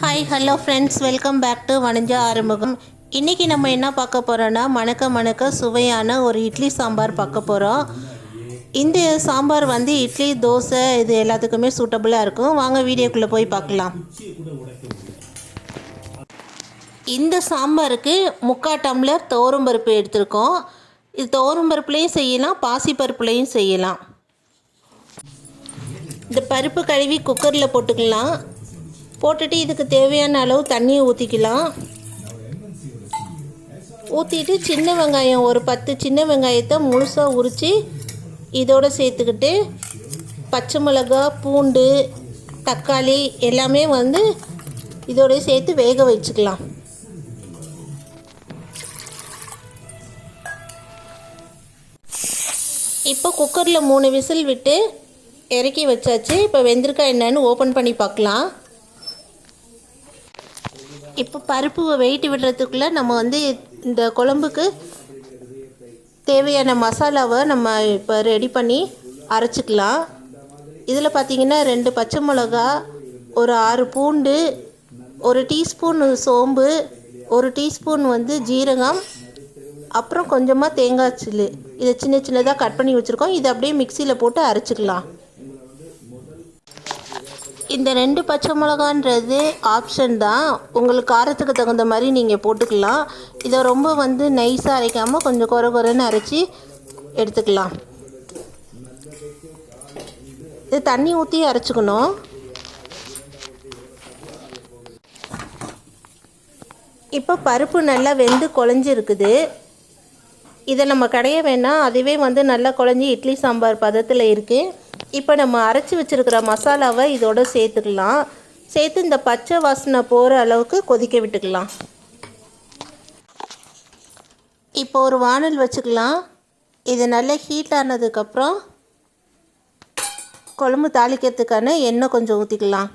Hi hello friends welcome back to வணிஞ்ச Arumugam இன்றைக்கி நம்ம என்ன பார்க்க போகிறோன்னா மணக்க மணக்க சுவையான ஒரு இட்லி சாம்பார் பார்க்க போகிறோம் இந்த சாம்பார் வந்து இட்லி தோசை இது எல்லாத்துக்குமே சூட்டபுளாக இருக்கும். வாங்க வீடியோக்குள்ளே போய் பார்க்கலாம். இந்த சாம்பாருக்கு முக்கால் டம்ளர் துவரம் பருப்பு எடுத்திருக்கோம். இது துவரம் பருப்புலேயும் செய்யலாம் பாசிப்பருப்புலேயும் செய்யலாம். இந்த பருப்பு கழுவி குக்கரில் போட்டுக்கலாம். போட்டுட்டு இதுக்கு தேவையான அளவு தண்ணியை ஊற்றிக்கலாம் ஊற்றிட்டு சின்ன வெங்காயம் ஒரு பத்து சின்ன வெங்காயத்தை முழுசாக உரித்து இதோடு சேர்த்துக்கிட்டு பச்சை மிளகா பூண்டு தக்காளி எல்லாமே வந்து இதோடய சேர்த்து வேக வச்சுக்கலாம். இப்போ குக்கரில் மூணு விசில் விட்டு இறக்கி வச்சாச்சு. இப்போ வெந்திருக்கா என்னன்னு ஓப்பன் பண்ணி பார்க்கலாம். இப்போ பருப்பு வெயிட் விடுறதுக்குள்ளே நம்ம வந்து இந்த குழம்புக்கு தேவையான மசாலாவை நம்ம இப்போ ரெடி பண்ணி அரைச்சிக்கலாம். இதில் பார்த்திங்கன்னா ரெண்டு பச்சை மிளகா ஒரு ஆறு பூண்டு ஒரு டீஸ்பூன் சோம்பு ஒரு டீஸ்பூன் வந்து ஜீரகம் அப்புறம் கொஞ்சமாக தேங்காய் சில்லு. இதை சின்ன சின்னதாக கட் பண்ணி வச்சுருக்கோம். இதை அப்படியே மிக்சியில் போட்டு அரைச்சிக்கலாம். இந்த ரெண்டு பச்சை மிளகான்றது ஆப்ஷன் தான். உங்களுக்கு காரத்துக்கு தகுந்த மாதிரி நீங்கள் போட்டுக்கலாம். இதை ரொம்ப வந்து நைஸாக அரைக்காமல் கொஞ்சம் குறை குறைன்னு அரைச்சி எடுத்துக்கலாம். இது தண்ணி ஊற்றி அரைச்சிக்கணும். இப்போ பருப்பு நல்லா வெந்து குழஞ்சிருக்குது. இதை நம்ம கடைய வேணாம். அதுவே வந்து நல்லா குழஞ்சி இட்லி சாம்பார் பதத்தில் இருக்குது இப்போ நம்ம அரைச்சி வச்சுருக்கிற மசாலாவை இதோட சேர்த்துக்கலாம். சேர்த்து இந்த பச்சை வாசனை போகிற அளவுக்கு கொதிக்க விட்டுக்கலாம். இப்போ ஒரு வானல் வச்சுக்கலாம். இது நல்லா ஹீட் ஆனதுக்கப்புறம் குழம்பு தாளிக்கிறதுக்கான எண்ணெய் கொஞ்சம் ஊற்றிக்கலாம்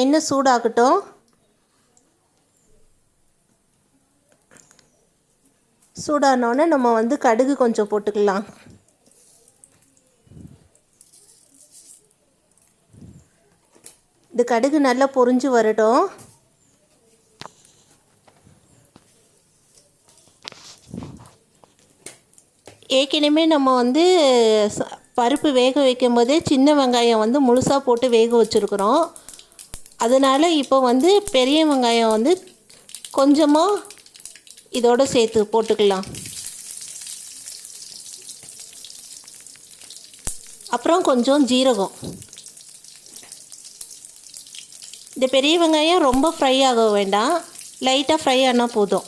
எண்ணெய் சூடாகட்டும். சூடானோடனே நம்ம வந்து கடுகு கொஞ்சம் போட்டுக்கலாம். இது கடுகு நல்லா பொரிஞ்சு வரட்டும். ஏற்கனவே நம்ம வந்து ச- பருப்பு வேக வைக்கும் போதே சின்ன வெங்காயம் வந்து முழுசாக போட்டு வேக வச்சுருக்குறோம். அதனால் இப்போ வந்து பெரிய வெங்காயம் வந்து கொஞ்சமாக இதோடு சேர்த்து போட்டுக்கலாம். அப்புறம் கொஞ்சம் ஜீரகம். இந்த பெரிய வெங்காயம் ரொம்ப ஃப்ரை ஆக வேண்டாம். லைட்டாக ஃப்ரை ஆனால் போதும்.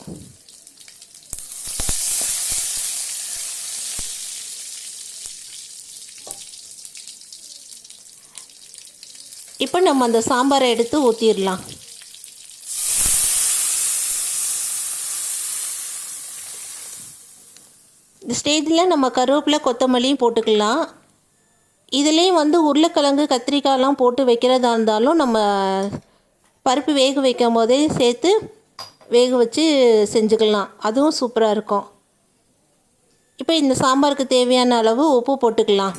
இப்போ நம்ம அந்த சாம்பாரை எடுத்து ஊற்றிடலாம் இந்த ஸ்டேஜில் நம்ம கருவேப்பிலை கொத்தமல்லியும் போட்டுக்கலாம். இதுலேயும் வந்து உருளைக்கிழங்கு கத்திரிக்காயெலாம் போட்டு வைக்கிறதா இருந்தாலும் நம்ம பருப்பு வேக வைக்கும் போதே சேர்த்து வேக வச்சு செஞ்சுக்கலாம். அதுவும் சூப்பராக இருக்கும். இப்போ இந்த சாம்பாருக்கு தேவையான அளவு உப்பு போட்டுக்கலாம்.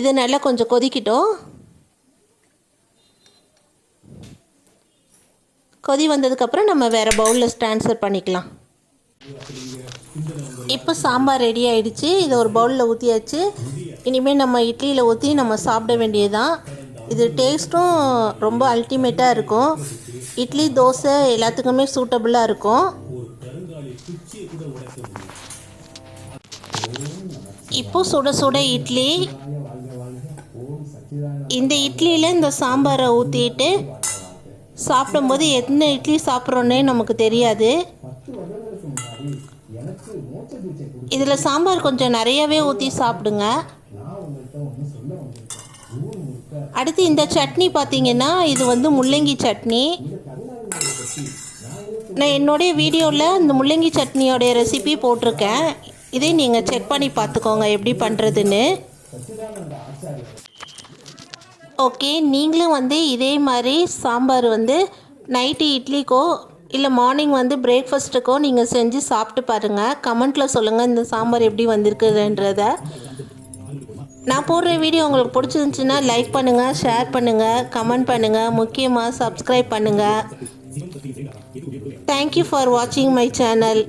இதை நல்லா கொஞ்சம் கொதிக்கிட்டோம். கொதி வந்ததுக்கப்புறம் நம்ம வேறு பவுலில் ட்ரான்ஸ்ஃபர் பண்ணிக்கலாம். இப்போ சாம்பார் ரெடி ஆயிடுச்சு. இதை ஒரு பவுலில் ஊற்றியாச்சு இனிமேல் நம்ம இட்லியில் ஊற்றி நம்ம சாப்பிட வேண்டியதுதான். இது டேஸ்ட்டும் ரொம்ப அல்டிமேட்டாக இருக்கும். இட்லி தோசை எல்லாத்துக்குமே சூட்டபுளாக இருக்கும். இப்போ சுட சுட இட்லி. இந்த இட்லியில் இந்த சாம்பாரை ஊற்றிட்டு சாப்பிடும்போது எத்தனை இட்லி சாப்பிட்றோன்னே நமக்கு தெரியாது. இதில் சாம்பார் கொஞ்சம் நிறையவே ஊற்றி சாப்பிடுங்க. அடுத்து இந்த சட்னி பார்த்தீங்கன்னா இது வந்து முள்ளங்கி சட்னி. நான் என்னுடைய வீடியோவில் இந்த முள்ளங்கி சட்னியோடைய ரெசிபி போட்டிருக்கேன். இதை நீங்கள் செக் பண்ணி பார்த்துக்கோங்க எப்படி பண்ணுறதுன்னு ஓகே நீங்களும் வந்து இதே மாதிரி சாம்பார் வந்து நைட்டு இட்லிக்கோ இல்லை மார்னிங் வந்து பிரேக்ஃபாஸ்ட்டுக்கோ நீங்கள் செஞ்சு சாப்பிட்டு பாருங்கள் கமெண்ட்டில் சொல்லுங்கள் இந்த சாம்பார் எப்படி வந்திருக்குதுன்றத. நான் போடுற வீடியோ உங்களுக்கு பிடிச்சிருந்துச்சின்னா லைக் பண்ணுங்கள் ஷேர் பண்ணுங்கள் கமெண்ட் பண்ணுங்கள் முக்கியமாக சப்ஸ்கிரைப் பண்ணுங்கள் தேங்க்யூ ஃபார் வாட்சிங் மை சேனல்